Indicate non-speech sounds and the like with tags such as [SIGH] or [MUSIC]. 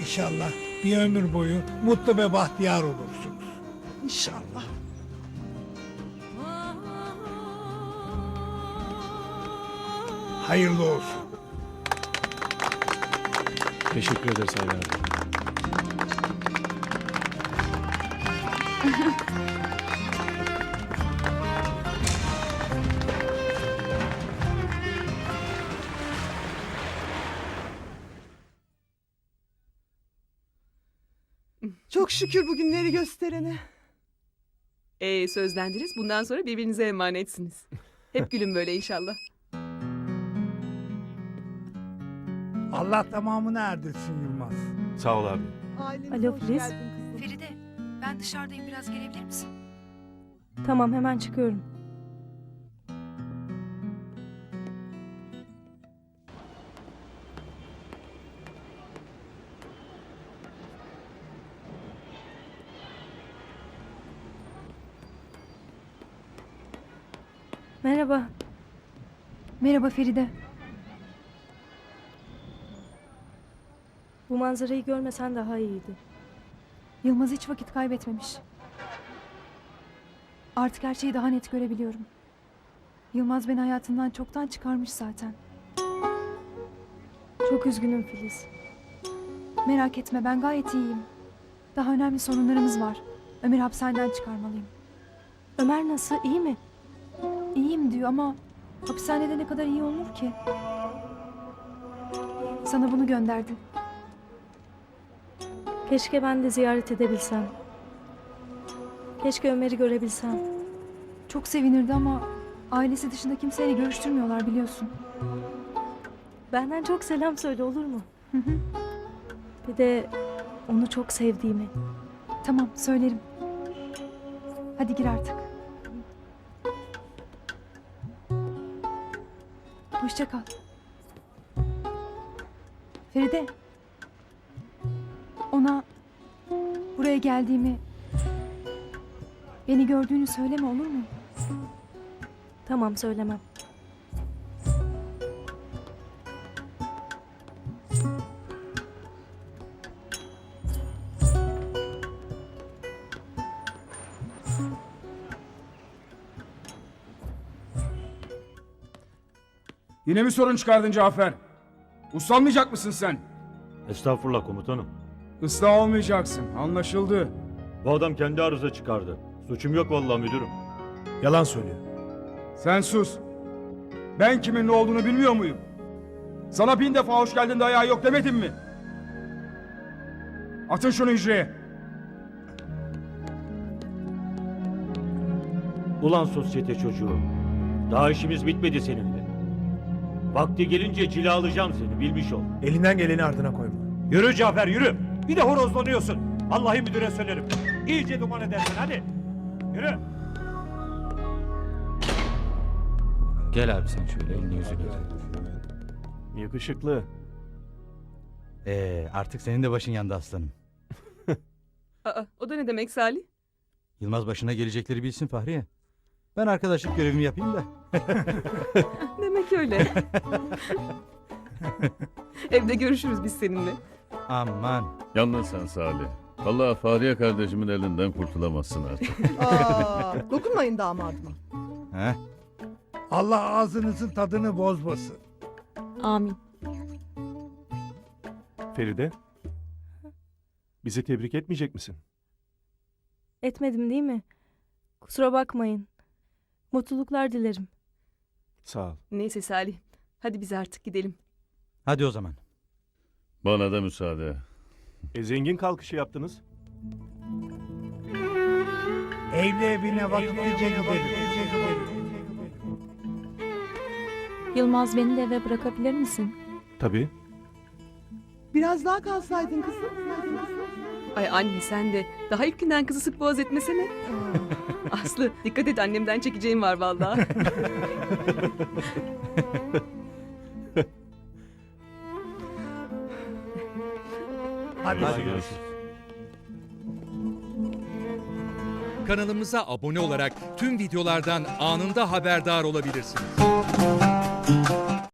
İnşallah bir ömür boyu mutlu ve bahtiyar olursunuz. İnşallah. Hayırlı olsun. Teşekkür ederiz Hayri abi. [LAUGHS] Çok şükür bugünleri gösterene. Ee, sözlendiniz. Bundan sonra birbirinize emanetsiniz. Hep gülün böyle inşallah. Allah tamamını erdirsin Yılmaz. Sağ ol abi. Ailemize Alo, hoş Filiz. geldin kızım. Feride, ben dışarıdayım biraz gelebilir misin? Tamam hemen çıkıyorum. Merhaba. Merhaba Feride. Bu manzarayı görmesen daha iyiydi. Yılmaz hiç vakit kaybetmemiş. Artık her şeyi daha net görebiliyorum. Yılmaz beni hayatından çoktan çıkarmış zaten. Çok üzgünüm Filiz. Merak etme ben gayet iyiyim. Daha önemli sorunlarımız var. Ömer'i hapishaneden çıkarmalıyım. Ömer nasıl? İyi mi? İyiyim diyor ama hapishanede ne kadar iyi olur ki? Sana bunu gönderdim. Keşke ben de ziyaret edebilsem. Keşke Ömer'i görebilsem. Çok sevinirdi ama ailesi dışında kimseyle görüştürmüyorlar biliyorsun. Benden çok selam söyle olur mu? Bir de onu çok sevdiğimi. Tamam söylerim. Hadi gir artık. Hoşça kal. Feride. Ona buraya geldiğimi, beni gördüğünü söyleme olur mu? Tamam söylemem. Yine mi sorun çıkardın Cafer? Uslanmayacak mısın sen? Estağfurullah komutanım. Islah olmayacaksın. Anlaşıldı. Bu adam kendi arıza çıkardı. Suçum yok vallahi müdürüm. Yalan söylüyor. Sen sus. Ben kimin ne olduğunu bilmiyor muyum? Sana bin defa hoş geldin dayağı yok demedim mi? Atın şunu hücreye. Ulan sosyete çocuğu. Daha işimiz bitmedi seninle. Vakti gelince cilalayacağım seni bilmiş ol. Elinden geleni ardına koyma. Yürü Cafer yürü. Bir de horozlanıyorsun. Vallahi müdüre söylerim. İyice duman edersin hadi. Yürü. Gel abi sen şöyle elini yüzünü yıka. Yakışıklı. Ee, artık senin de başın yandı aslanım. Aa, o da ne demek Salih? Yılmaz başına gelecekleri bilsin Fahriye. Ben arkadaşlık görevimi yapayım da. [LAUGHS] Demek öyle. [LAUGHS] Evde görüşürüz biz seninle. Aman. Yalnız sen Salih. Vallahi Fahriye kardeşimin elinden kurtulamazsın artık. Aa, dokunmayın damadıma. Heh. Allah ağzınızın tadını bozmasın. Amin. Feride. Bizi tebrik etmeyecek misin? Etmedim değil mi? Kusura bakmayın. Mutluluklar dilerim. Sağ ol. Neyse Salih. Hadi biz artık gidelim. Hadi o zaman. Bana da müsaade. E zengin kalkışı yaptınız. Evli evine vakitlice gidelim. Yılmaz beni de eve bırakabilir misin? Tabii. Biraz daha kalsaydın kızım. Ay anne sen de. Daha ilk günden kızı sık boğaz etmesene. Aslı dikkat et annemden çekeceğim var vallahi. [LAUGHS] Hadi. Hadi görüşürüz. Kanalımıza abone olarak tüm videolardan anında haberdar olabilirsiniz.